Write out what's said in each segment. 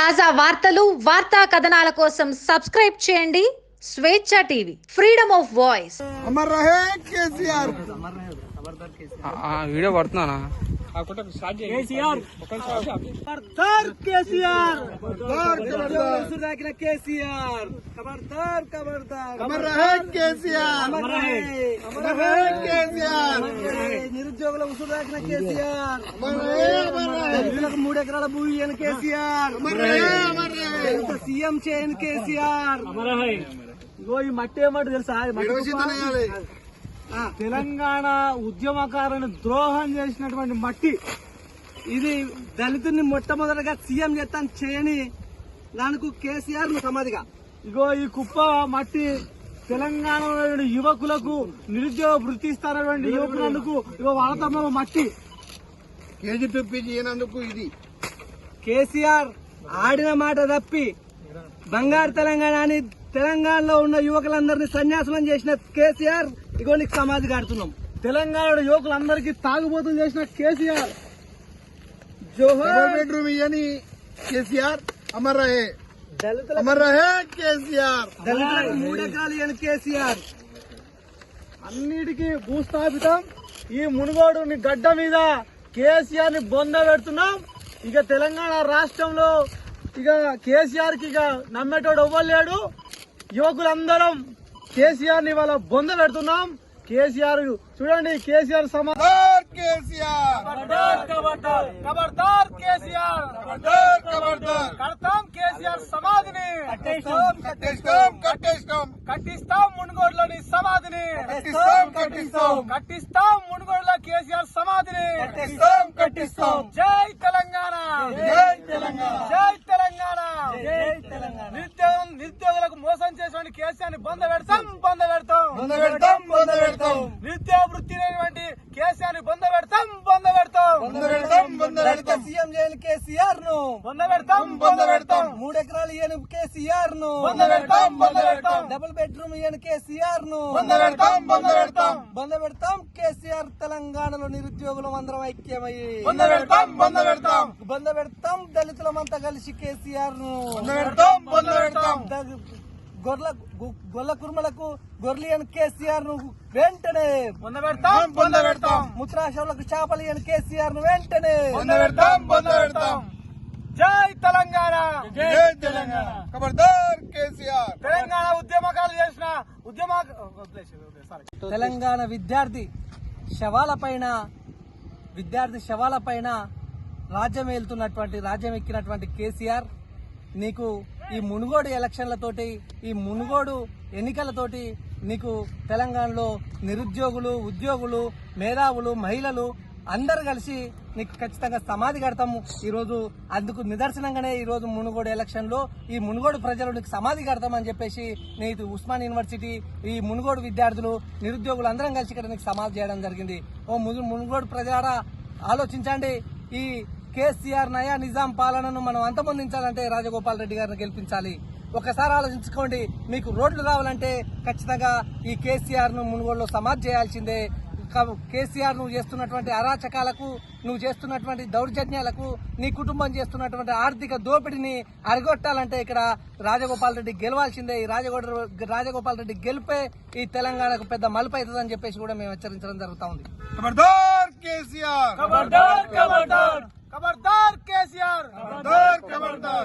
తాజా వార్తలు వార్తా కథనాల కోసం సబ్స్క్రైబ్ చేయండి. Swecha TV freedom of voice. Amar రహే కేసీఆర్. వీడియో పడుతున్నానా? ఖబర్దార్ కేసీఆర్. దాకిన కేసీఆర్. ఖబర్దార్ ఖబర్దార్ అమర్ రహే కేసీఆర్. అమర్ రహే. అమర్ రహే కేసీఆర్. నిరుద్యోగుల ఉసురు దాకిన కేసీఆర్. అమర్ రహే అమర్ రహే రైతులకు మూడు ఎకరాల భూమి ఇయ్యని కేసీఆర్. అమర్ రహే అమర్ రహే ఇంత సీఎం చేయని కేసీఆర్. ఇగో ఈ మట్టి ఏమంటే తెలుసా? మట్టి తెలంగాణ ఉద్యమకారులను ద్రోహం చేసినటువంటి మట్టి ఇది దళితుని మొట్టమొదటిగా సీఎం చేస్తాను చేయని దానికి కేసీఆర్ సమాధిగా. ఇగో ఈ కుప్ప మట్టి తెలంగాణలో ఉన్న యువకులకు నిరుద్యోగ వృత్తి ఇస్తారటువంటి యువకులందుకు ఇగో వాళ్ళతమ్మ మట్టి. కేజీ టుప్పి చేయనందుకు ఇది. కేసీఆర్ ఆడిన మాట తప్పి బంగారు తెలంగాణ అని తెలంగాణలో ఉన్న యువకులందరినీ సన్యాసనం చేసిన కేసీఆర్ ఇగో నీకు సమాధి కడుతున్నాం. తెలంగాణలో యువకులందరికీ తాగుబోతులు చేసిన కేసీఆర్. జోహర్. బెడ్రూమ్ ఇయ్యని కేసీఆర్? అమర్ రహే అమర్ రహే కేసీఆర్. దళితులకు మూడు ఎకరాలు ఇవ్వని కేసీఆర్. అన్నిటికీ భూస్థాపితం ఈ మునుగోడు గడ్డ మీద. కేసీఆర్ని బొంద పెడుతున్నాం. ఇక తెలంగాణ రాష్ట్రంలో ఇక కేసీఆర్కి ఇక నమ్మేటోడు ఇవ్వలేడు యువకులందరం కేసీఆర్ని వాళ్ళ బొంద పెడుతున్నాం. కేసీఆర్ చూడండి కేసీఆర్ సమా ఖబర్దార్ కేసీఆర్. ఖబర్దార్ కేసీఆర్. కడతాం కేసీఆర్ సమాధిని. కట్టిస్తాం కట్టిస్తాం కట్టిస్తాం. మునుగోడులోని సమాధిని. కట్టిస్తాం కట్టిస్తాం. మునుగోడులో కేసీఆర్ సమాధిని. కట్టిస్తాం కట్టిస్తాం. జై తెలంగాణ. జై తెలంగాణ. జై తెలంగాణ. జై తెలంగాణ. నిరుద్యోగం నిరుద్యోగులకు మోసం చేసేటువంటి కేసీఆర్ని బొంద పెడతాం. పెడతాం బొంద వృత్తి లేనిటువంటి కేసీఆర్ బొంద పెడతాం బొంద పెడతాం బొంద పెడతాం బొంద పెడతాం సీఎం చేయని కేసీఆర్ను బొంద పెడతాం బొంద పెడతాం. మూడు ఎకరాలు ఇయ్యని కేసీఆర్ను బొంద పెడతాం బొంద పెడతాం డబుల్ బెడ్రూమ్ ఇయ్యని కేసీఆర్ను బొంద పెడతాం బొంద పెడతాం బొంద పెడతాం కేసీఆర్ తెలంగాణలో నిరుద్యోగులం అందరం ఐక్యమయ్యి బొంద పెడతాం బొంద పెడతాం బొంద పెడతాం దళితులమంతా కలిసి కేసీఆర్ను బొంద పెడతాం బొంద పెడతాం గొర్రెల గు- గొల్ల కుర్మలకు గొర్రెలు కేసీఆర్ను వెంటనే బొంద పెడతాం. ముత్రాశవులకు చేపలు ఇయ్యని కేసీఆర్ను వెంటనే జై తెలంగాణ. జై తెలంగాణ. ఖబర్దార్ కేసీఆర్. తెలంగాణ ఉద్యమకాలు చేసిన ఉద్యమ తెలంగాణ విద్యార్థి శవాల పైన విద్యార్థి శవాల పైన రాజ్యం వెళ్తున్నటువంటి రాజ్యం ఎక్కినటువంటి కేసీఆర్ నీకు ఈ మునుగోడు ఎలక్షన్లతోటి ఈ మునుగోడు ఎన్నికలతోటి నీకు తెలంగాణలో నిరుద్యోగులు ఉద్యోగులు మేధావులు మహిళలు అందరు కలిసి నీకు ఖచ్చితంగా సమాధి కడతాము. ఈరోజు అందుకు నిదర్శనంగానే ఈరోజు మునుగోడు ఎలక్షన్లో ఈ మునుగోడు ప్రజలు నీకు సమాధి కడతామని చెప్పేసి నీకు ఉస్మాన్ యూనివర్సిటీ ఈ మునుగోడు విద్యార్థులు నిరుద్యోగులు అందరం కలిసి ఇక్కడ నీకు సమాధి చేయడం జరిగింది. ఓ మునుగోడు ప్రజలారా ఆలోచించండి. ఈ కేసీఆర్ నయా నిజాం పాలనను మనం అంతమొందించాలంటే రాజగోపాల్ రెడ్డి గారిని గెలిపించాలి. ఒకసారి ఆలోచించుకోండి మీకు రోడ్లు కావాలంటే ఖచ్చితంగా ఈ కేసీఆర్ను మునుగోడులో సమాధి చేయాల్సిందే. కేసీఆర్ నువ్వు చేస్తున్నటువంటి అరాచకాలకు నువ్వు చేస్తున్నటువంటి దౌర్జన్యాలకు నీ కుటుంబం చేస్తున్నటువంటి ఆర్థిక దోపిడీని అరగొట్టాలంటే ఇక్కడ రాజగోపాల్ రెడ్డి గెలవాల్సిందే. ఈ రాజగోడ రాజగోపాల్ రెడ్డి గెలిపే ఈ తెలంగాణకు పెద్ద మలుపు అవుతుందని చెప్పేసి కూడా మేము హెచ్చరించడం జరుగుతా ఉంది. ఖబర్దార్ కేసీఆర్.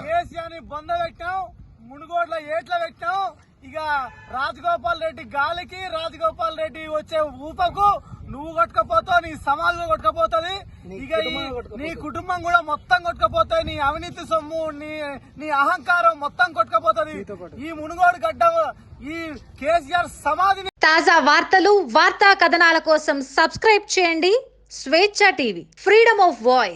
కేసీఆర్ని బొంద పెట్టాం మునుగోడ్ల ఏట్ల పెట్టాం. ఇక రాజగోపాల్ రెడ్డి గాలికి రాజగోపాల్ రెడ్డి వచ్చే ఊపకు నువ్వు కొట్టుకపోతావు నీ సమాజం కొట్టుకపోతుంది. ఇక నీ కుటుంబం కూడా మొత్తం కొట్టుకపోతాయి నీ అవినీతి సొమ్ము నీ నీ అహంకారం మొత్తం కొట్టుకపోతుంది. ఈ మునుగోడు గడ్డ ఈ కేసీఆర్ సమాధిని తాజా వార్తలు వార్తా కథనాల కోసం సబ్స్క్రైబ్ చేయండి Swecha TV. Freedom of voice